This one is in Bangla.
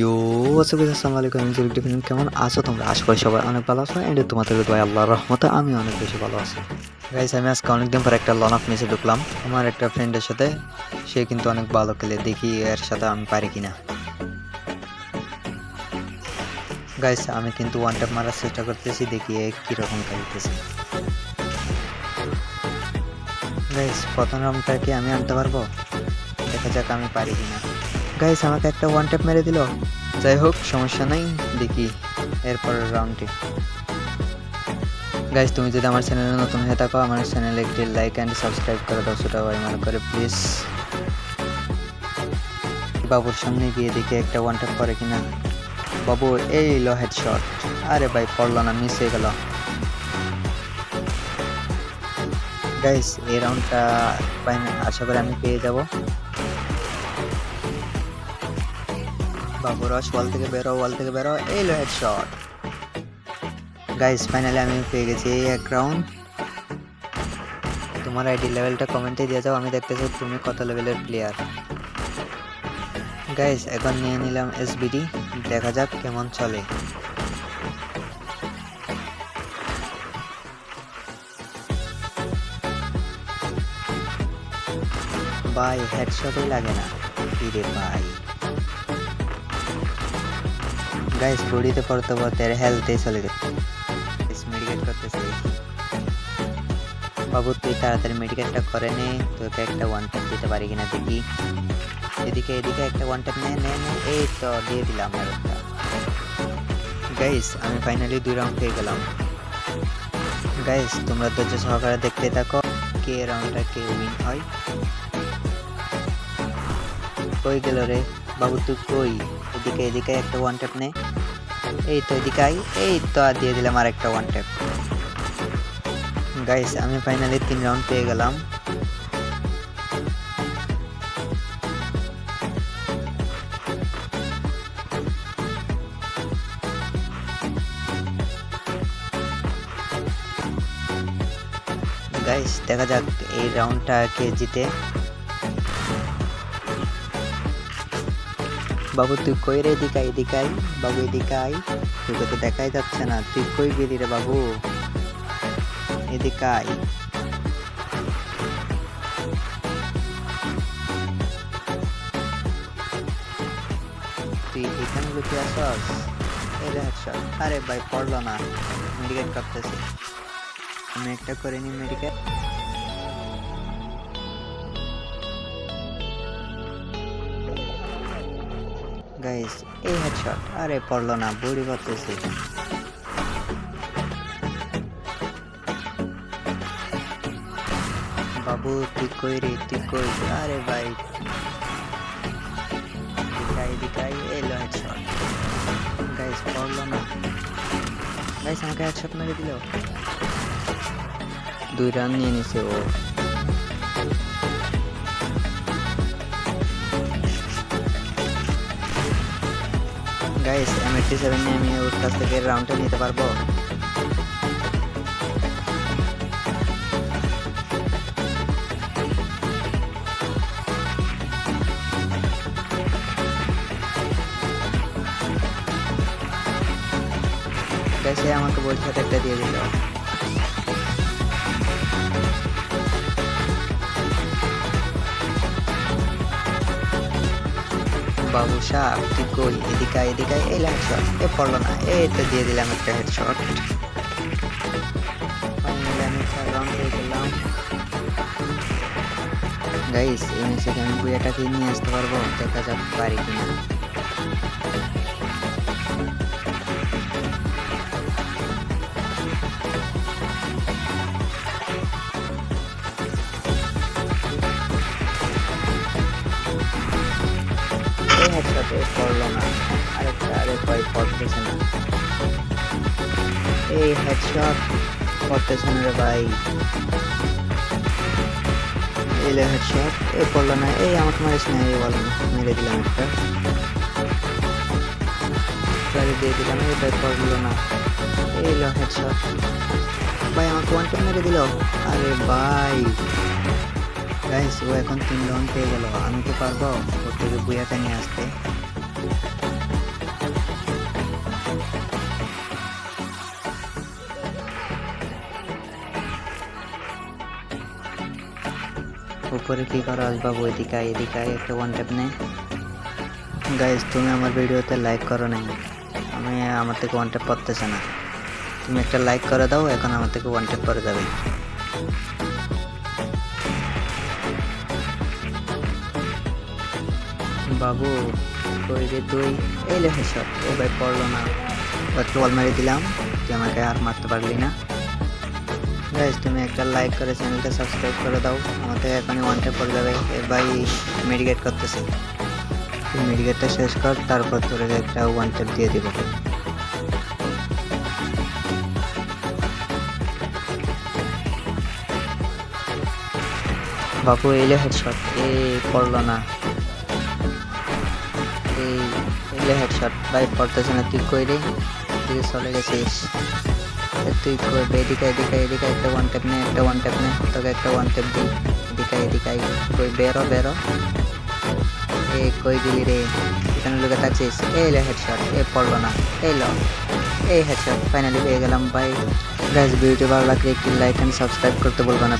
ইউ হোয়াটসঅ্যাপ আসসালামু আলাইকুম আমি জলিক ডিফিন কেমন আছো তোমরা? আশা করি সবাই অনেক ভালো আছো। এন্ড তোমাদের দোয়া আল্লাহর রহমতে আমি অনেক বেশি ভালো আছি। গাইস আমি আজকে অনেকদিন পর একটা লন অফ নিচে ঢুকলাম। আমার একটা ফ্রেন্ডের সাথে, সে কিন্তু অনেক ভালো খেলে। দেখি এর সাথে আমি পারি কিনা। গাইস আমি কিন্তু ওয়ান ট্যাপ মারার চেষ্টা করতেছি, দেখি এ কীরকম খেলতেছে। গাইস প্রথম রাউন্ডটা কি আমি আনতে পারব? দেখা যাক আমি পারি কিনা। গাইস আমাকে একটা ওয়ান ট্যাপ মেরে দিল। যাই হোক, সমস্যা নাই, দেখি এরপরের রাউন্ডটি গাইস তুমি যদি আমার চ্যানেলে নতুন হয়ে থাকো, আমার চ্যানেলে একটি লাইক অ্যান্ড সাবস্ক্রাইব করে দাও সেটা ভাই মনে করে প্লিজ বাবুর সামনে গিয়ে দেখি একটা ওয়ান ট্যাপ করে কিনা। বাবু, এই লো হেড শট আরে ভাই, পড়ল না মিস হয়ে গেল। গাইস এই রাউন্ডটা আশা করি আমি পেয়ে যাব। বাবু রস ওয়াল থেকে বেরো ওয়াল থেকে বেরো এই low head shot guys finally আমি পেয়ে গেছি এই এক রাউন্ড তোমার আইডি লেভেলটা কমেন্টে দিয়ে যাও, আমি দেখতে চাই তুমি কত লেভেলের প্লেয়ার গাইস এখন নিয়ে নিলাম এসবিডি দেখা যাক কেমন চলে। ভাই হেডশটই লাগে না। রে ভাই গাইস বডিতে পড়তে পড়তে এর হেলথেই চলে গেছে। মেডিকেট করতেছে। বাবু, তুই তাড়াতাড়ি মেডিকেটটা করে নে। তোকে একটা ওয়ান ট্যাপ দিতে পারি কিনা দেখি। এদিকে এদিকে একটা ওয়ান ট্যাপ নে নে এই তো, দিয়ে দিলাম একটা গাইস আমি ফাইনালি দুই রাউন্ড পেয়ে গেলাম। গাইস তোমরা ধৈর্য সহকারে দেখতে থাকো কে রাউন্ডটা কে উইন হয়। কই গেল রে? বাবু, তুই কই? এদিকে এদিকে একটা ওয়ান ট্যাপ নে। এই তো এদিকে আই এই তো আর দিয়ে দিলাম আর একটা ওয়ান ট্যাপ গাইস আমি ফাইনালি তিন রাউন্ড পেয়ে গেলাম। গাইস দেখা যাক এই রাউন্ডটা কে জিতে। বাবু, তুই কই রে এদিকে এদিকে বাবু এদিকে আই তোকে তো দেখাই যাচ্ছে না। তুই কই গেলি রে বাবু? এদিকে আই তুই এখানে লুকিয়ে আসস আরে ভাই, পড়ল না। মেডিকেট করতেছি আমি একটা করে নি মেডিকেট গাইস, এই হেডশট আরে পড়ল না, বড়ি করতেছি বাবু, তুই কই রে, তুই কই? আরে ভাই। দিকাই দিকাই এলো হেডশট গাইস, পড়ল না। গাইস, আমাকে হেডশট মেরে দিল? দুই রান নিয়ে নিছে ও। গাইস এম এইটটি সেভেন নিয়ে আমি ওর কাছ থেকে রাউন্ডটা নিতে পারব। এ আমাকে বলছে একটা দিয়ে দিল। বাবু সাহ তুই কই? এদিকে এদিকে এই হেডশট এ পড়ল না এই তো দিয়ে দিলাম একটা হেডশট গাইস এই ম্যাচে আমি বুয়াটাকে নিয়ে আসতে পারব? দেখা যাক পারি কিনা। হেডশটে পড়ল না। আরেকটা আরে ভাই পড়তেছে না। এই হেডশট পড়তেছে না রে ভাই। এই লে হেডশট এই পড়ল না। এই আমাকে মারিস না, এই বলো না মেরে দিলাম একটা। দিয়ে দিলাম ভাই পড়ল না। এই লো হেডশট ভাই, আমাকে ওয়ান টাইম মেরে দিল? আরে ভাই। গাইস ও এখন তিন রাউন্ড পেয়ে গেল। আমি তো পারব? ওর থেকে বুয়াটা নিয়ে আসতে। উপরে কি করা বাবু এদিকে আয়, এদিকে একটা ওয়ান ট্যাপ নে। গাইজ তুমি আমার ভিডিওতে লাইক করো নাই। আমি আমার থেকে ওয়ান ট্যাপ পড়তেছে না। তুমি একটা লাইক করে দাও এখন আমার থেকে ওয়ান ট্যাপ করে যাবে। বাবু কই রে তুই? এই লে হেসব ও ভাই পড়ল না। একটু বল মেরে দিলাম। তুই আমাকে আর মারতে পারলি না। গাইজ তুমি একটা লাইক করে চ্যানেলটা সাবস্ক্রাইব করে দাও। আমাদের এখনই ওয়ান ট্যাপ করে যাবে। এ ভাই মেডিকেট করতেছে। মেডিকেটটা শেষ কর, তারপর তোর একটা ওয়ান দিয়ে দিব। বাবু এলে হেডশট এ, পড়ল না। এই এলে হেডশট ভাই, পড়তেছে না। তুই কই রে? তুই চলে গেছিস। তুই করবে এদিকে এদিকে এদিকে একটা ওয়ান ট্যাপ নে, একটা ওয়ান ট্যাপ নে, তোকে একটা ওয়ান ট্যাপ দিই। এদিকে এদিকে কই বেরো বেরো। এ, কই দিলি রে? এখানে লোকে থাকছিস? এই লো হেডশট এ, পড়ল না। এই লো। এই হেডশট ফাইনালি পেয়ে গেলাম ভাই গাইজ বিউটি ভালো লাগলে একটি লাইক অ্যান্ড সাবস্ক্রাইব করতে বলব না।